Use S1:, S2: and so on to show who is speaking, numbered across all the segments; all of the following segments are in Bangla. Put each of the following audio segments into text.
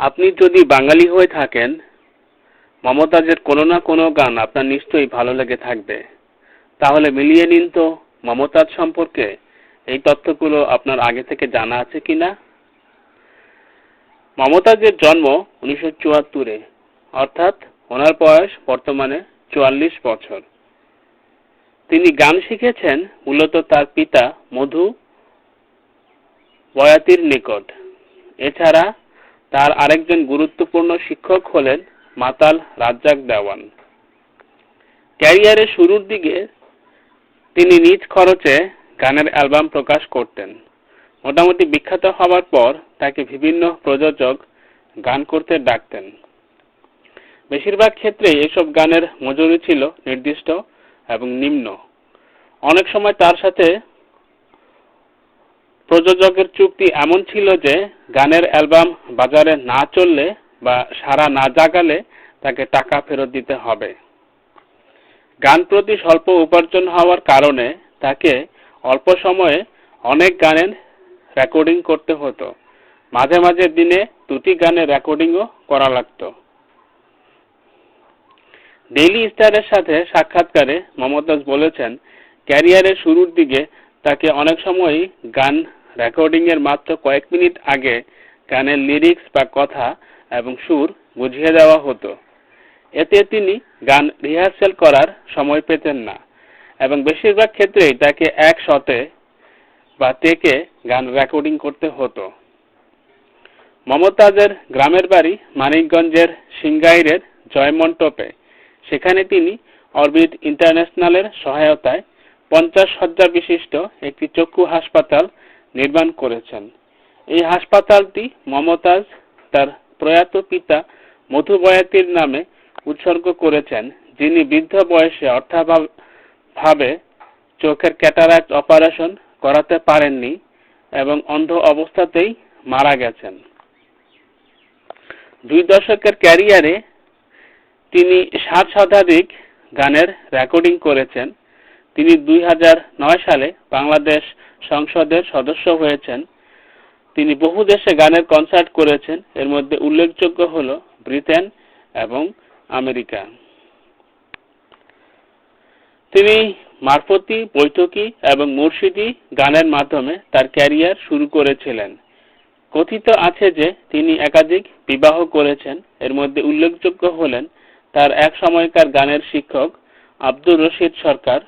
S1: আপনি যদি বাঙালি হয়ে থাকেন, মমতাজের কোনো না কোনো গান আপনার নিশ্চয়ই ভালো লেগে থাকবে। তাহলে মিলিয়ে নিন তো মমতাজ সম্পর্কে, এই তথ্যগুলো আপনার আগে থেকে জানা আছে কি না? মমতাজের জন্ম উনিশশো চুয়াত্তরে, অর্থাৎ ওনার বয়স বর্তমানে চুয়াল্লিশ বছর। তিনি গান শিখেছেন মূলত তার পিতা মধু বয়াতির নিকট। এছাড়া তার আরেকজন গুরুত্বপূর্ণ শিক্ষক হলেন মাতাল রাজ্জাক দেওয়ান। ক্যারিয়ারের শুরুর দিকে তিনি নিজ খরচে গানের অ্যালবাম প্রকাশ করতেন। মোটামুটি বিখ্যাত হওয়ার পর তাকে বিভিন্ন প্রযোজক গান করতে ডাকতেন। বেশিরভাগ ক্ষেত্রে এসব গানের মজুরি ছিল নির্দিষ্ট এবং নিম্ন। অনেক সময় তার সাথে প্রযোজকের চুক্তি এমন ছিল যে গানের অ্যালবাম বাজারে না চললে বা সারা না জাগালে তাকে টাকা ফেরত দিতে হবে। গান প্রতি স্বল্প উপার্জন হওয়ার কারণে তাকে অল্প সময়ে অনেক গানের রেকর্ডিং করতে হতো। মাঝে মাঝে দিনে দুটি গানের রেকর্ডিংও করা লাগতো। ডেইলি স্টারের সাথে সাক্ষাৎকারে মমতাজ বলেছেন, ক্যারিয়ারের শুরুর দিকে তাকে অনেক সময়ই গান রেকর্ডিংয়ের মাত্র কয়েক মিনিট আগে গানের লিরিক্স বা কথা এবং সুর বুঝিয়ে দেওয়া হতো। এতে তিনি গান রিহার্সেল করার সময় পেতেন না এবং বেশিরভাগ ক্ষেত্রেই তাকে এক শতে বা টেকে গান রেকর্ডিং করতে হতো। মমতাজের গ্রামের বাড়ি মানিকগঞ্জের সিংগাইরের জয়মন্টপে। সেখানে তিনি অরবিট ইন্টারন্যাশনালের সহায়তায় পঞ্চাশ শয্যা বিশিষ্ট একটি চক্ষু হাসপাতাল নির্মাণ করেছেন। এই হাসপাতালটি মমতাজ, তার প্রয়াত পিতা মধু বয়াতির নামে উৎসর্গ করেছেন, যিনি বৃদ্ধ বয়সে অর্থাভাবে চোখের ক্যাটারাক্ট অপারেশন করাতে পারেননি এবং অন্ধ অবস্থাতেই মারা গেছেন। দুই দশকের ক্যারিয়ারে তিনি সাত শতাধিক গানের রেকর্ডিং করেছেন। তিনি দুই হাজার নয় সালে বাংলাদেশ সংসদের সদস্য হয়েছেন। তিনি বহু দেশে গানের কনসার্ট করেছেন। এর মধ্যে উল্লেখযোগ্য হল ব্রিটেন এবং আমেরিকা। তিনি মারফতি, বৈঠকি এবং মুর্শিদি গানের মাধ্যমে তার ক্যারিয়ার শুরু করেছিলেন। কথিত আছে যে তিনি একাধিক বিবাহ করেছেন। এর মধ্যে উল্লেখযোগ্য হলেন তার এক সময়কার গানের শিক্ষক আব্দুর রশিদ সরকার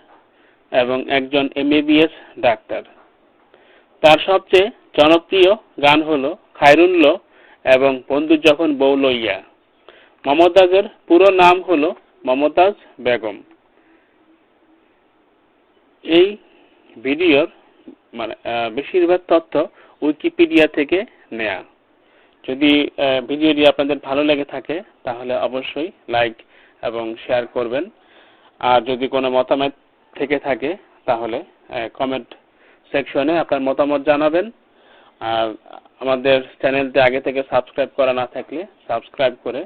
S1: এবং একজন এমবিবিএস ডাক্তার। তার সবচেয়ে জনপ্রিয় গান হল খায়রুল্ল এবং বন্ধু যখন বউ লইয়া। মমতাজের পুরো নাম হল মমতাজ বেগম। এই ভিডিওর মানে বেশিরভাগ তথ্য উইকিপিডিয়া থেকে নেয়া। যদি ভিডিওটি আপনাদের ভালো লেগে থাকে, তাহলে অবশ্যই লাইক এবং শেয়ার করবেন। আর যদি কোনো মতামত থেকে থাকে, তাহলে কমেন্ট সেকশনে আপনার মতামত জানাবেন। আর আমাদের চ্যানেলটি আগে থেকে সাবস্ক্রাইব করা না থাকলে সাবস্ক্রাইব করে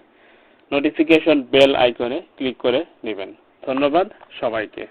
S1: নোটিফিকেশন বেল আইকনে ক্লিক করে নেবেন। ধন্যবাদ সবাইকে।